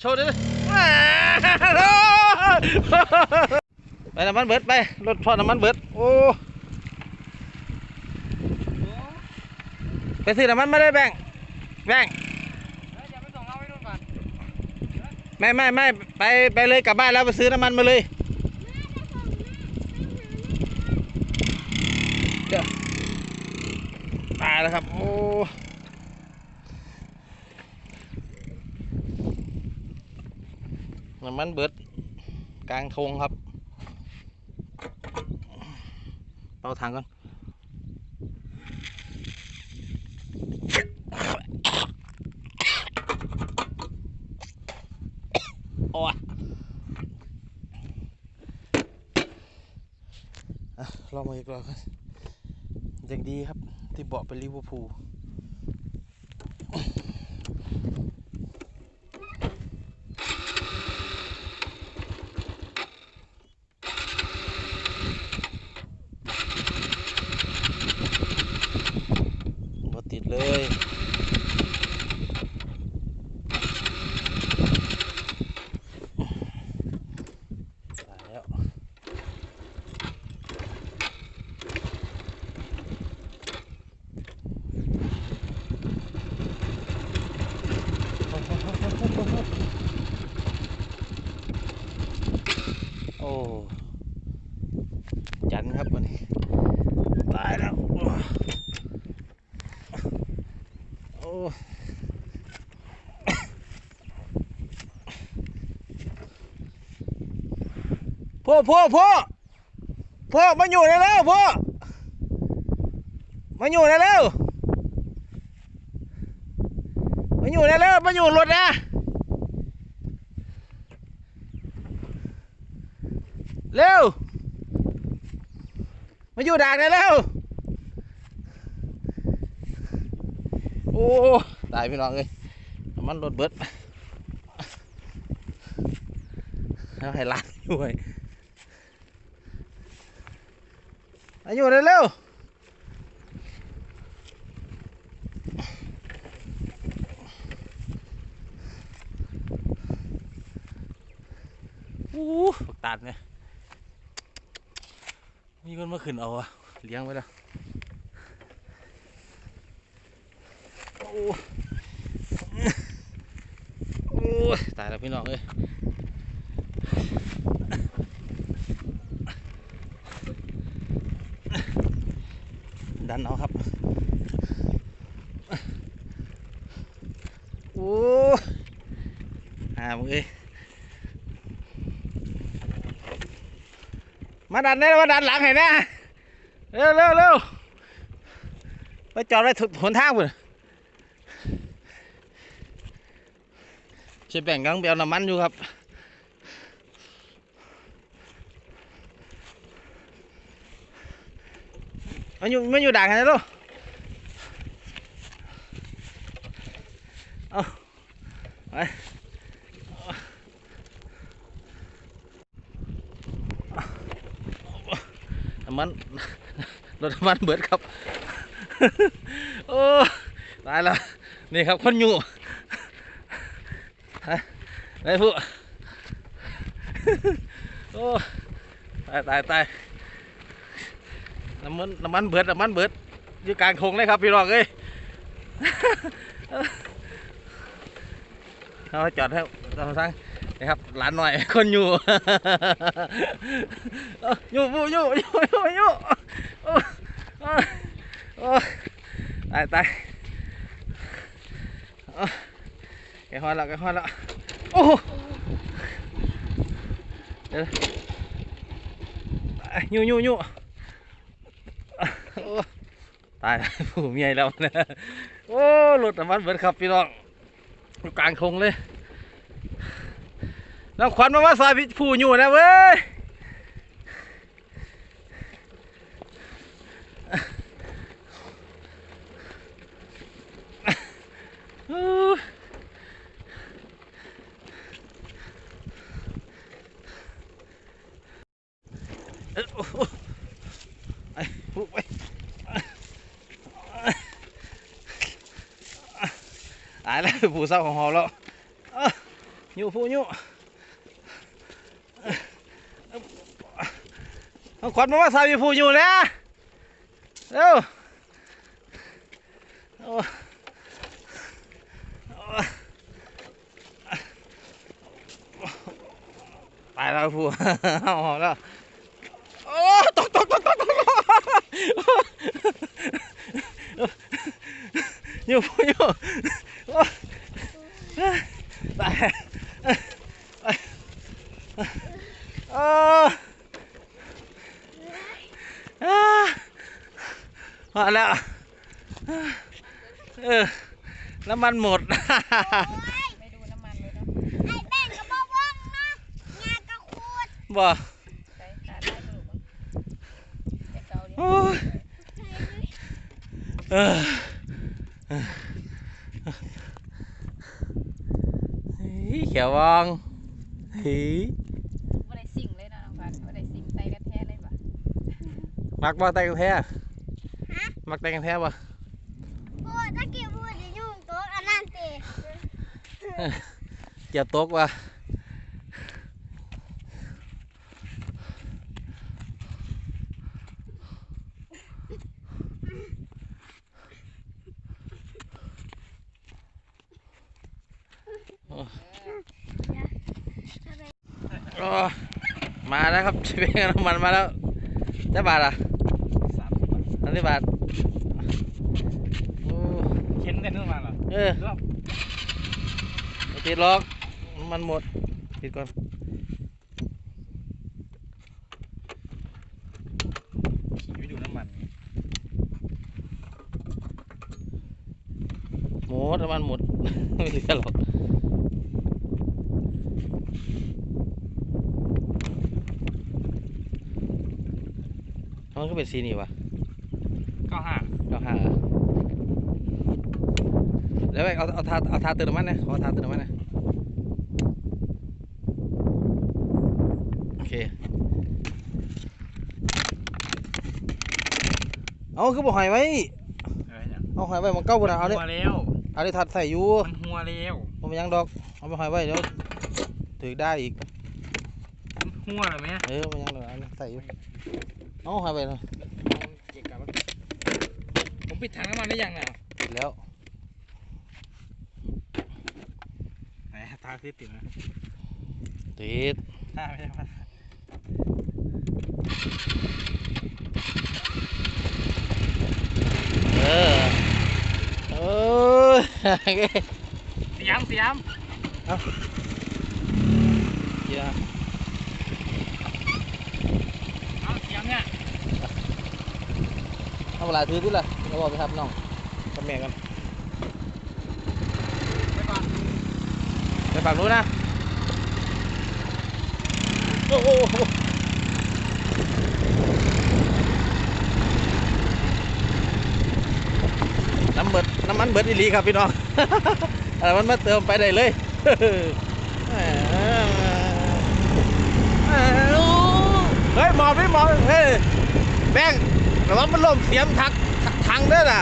โชว์ดิไปน้ำมันเบิดไป รถทอดน้ำมันเบิด โอ้ ไปซื้อน้ำมันมาได้แบ่ง แบ่งไปส่งเอาไว้นู่นก่อนไม่ไม่ไม่ไปไปเลยกลับบ้านแล้วไปซื้อน้ำมันมาเลยเดี๋ยวตายแล้วครับ โอ้ น้ำมันเบิดกลางทงครับ เป่าทางก่อนโอ้ยลองมาอีกรอบครับยังดีครับ ที่เบาะเป็นลิเวอร์พูลบ่ติดเลยตายแล้ว โอ้ จันครับวันนี้ ตายแล้ว โอ้โอ้ พ่อพ่อพ่อพ่อมาอยู่ได้แล้วพ่อมาอยู่ได้แล้วมาอยู่ได้แล้วมาอยู่รถนะเร็วมาอยู่ด่านได้แล้ว อ้ตายพี่น้องเลยมันรถเบิดแล้วให้ล้านด้วยอายุเร็วอู้ฝักตาดเนี่ยมีคนมาขึ้นเอาอะเลี้ยงไว้แล้ว โอ้โอ้ยตายแล้วพี่น้องเอ้ยดันเอาครับ โอ้หามึงเอ้ยมาดันได้มาดันหลังให้นะเร็วเร็วเร็วไปจอดไว้ถหนทางพุ่น เชฟแบ่งกำลังไปเอาน้ำมันอยู่ครับ มันอยู่มันอยู่ด่างกันลูกเอาไปน้ำมันรถน้ำมันเบิดครับ โอ้ ตายแล้ว นี่ครับคนอยู่ ไอ้ผู้โอ้ตายตายตายน้ำมันน้ำมันเบิดน้ำมันเบิดอยู่กลางคงเลยครับพี่น้องเอ้ยเอาจอดให้เราทั้งนะครับหลานหน่อยคนอยู่อยู่ผู้อยู่อยู่อยู่อยู่โอ้ตายตายเอา แกฮอนแล้วแกฮอนแล้วโอ้เดี๋ยวยูยูยูโอ้ตายแล้วผู้เมียแล้วนะโอ้รถน้ำมันเบิดครับพี่น้องอยู่กลางคงเลยน้ำขวัญมาว่าซอยพี่ผู้อยู่นะเว้ยโอ้เอ้ยโอ้โหไอ้ผู้ไป ตายแล้วผู้เศร้าของเราแล้วอะอยู่ผู้อยู่เอาขวัญมาว่าสาวอยู่ผู้อยู่นะเร็วโอ้โอ้ตายแล้วผู้ เอาหอมแล้วโอ้ตกตกตกตกตกอยู่ผู้อยู่โอ้ตายเอออ่ามา แล้ว เออ น้ำมันหมดไม่ดูน้ำมันเลยเนาะไอ้แป้งก็บอกว่างนะงานก็ขูดบ่ใส่ขาได้กระดูกมั้งแต่เกาเดียวโอ้ยเออเฮ้ยเขียววองเฮ้ยไม่ได้สิ่งเลยนะน้องพันไม่ได้สิ่งใส่กระแทกเลยปะมักบ่แต่งแท้ มักแต่งแท้บ่พูดตะกี้พูดจะยุ่งโต๊ะอันนั้นสิเกี่ยวตกว่ะโอ้มาแล้วครับชิเบงน้ำมันมาแล้วได้บาทอะสาม สิบบาทสามสิบบาทโอ้เข็นกันขึ้นมาเหรอเออรอบไม่ติดล็อกน้ำมันหมด ติดก่อน ขี่ไปดูน้ำมันหมดน้ำมันหมด ไม่เหลือหรอกมันก็เป็นสีนี่วะ เก้าห้า เก้าห้า แล้วไปเอาเอาทาเอาทาเติมน้ำมันนะขอทาเติมน้ำมันนะโอเคเอาคือบอกหอยไว้อะไรเนี่ยเอาหอยไว้หมันเก้าปุ่นนะเอาเลยหัวเร็วเอาเลยทัดใส่อยู่มันหัวเร็วมันไม่ยังดอกเอาไปหอยไว้เดี๋ยวถือได้อีกมันหัวเลยไหมเออมันยังดอกเอาใส่อยู่เอาหอยไว้เลยเก็บกลับมาผมปิดถังน้ำมันได้ยังน่ะแล้ว ไหนตาคือติดนะติดตาไม่ใช่ป่ะเออเออเสียมเสียมเดี๋ยวเอาเสียมเนี่ยเอาเวลาถือที่ละเราบอกไปครับน้องกับแม่กัน ไปก่อน ไปฝั่งนู้นนะโอ้โหน้ำเบิดน้ำมันเบิดอีหลีครับพี่น้องอะไรมันมาเติมไปได้เลยเฮ้ยหมอบพี่หมอบเฮ้ยแบงระวังมันล่มเสียมทักทังเด้อน่ะ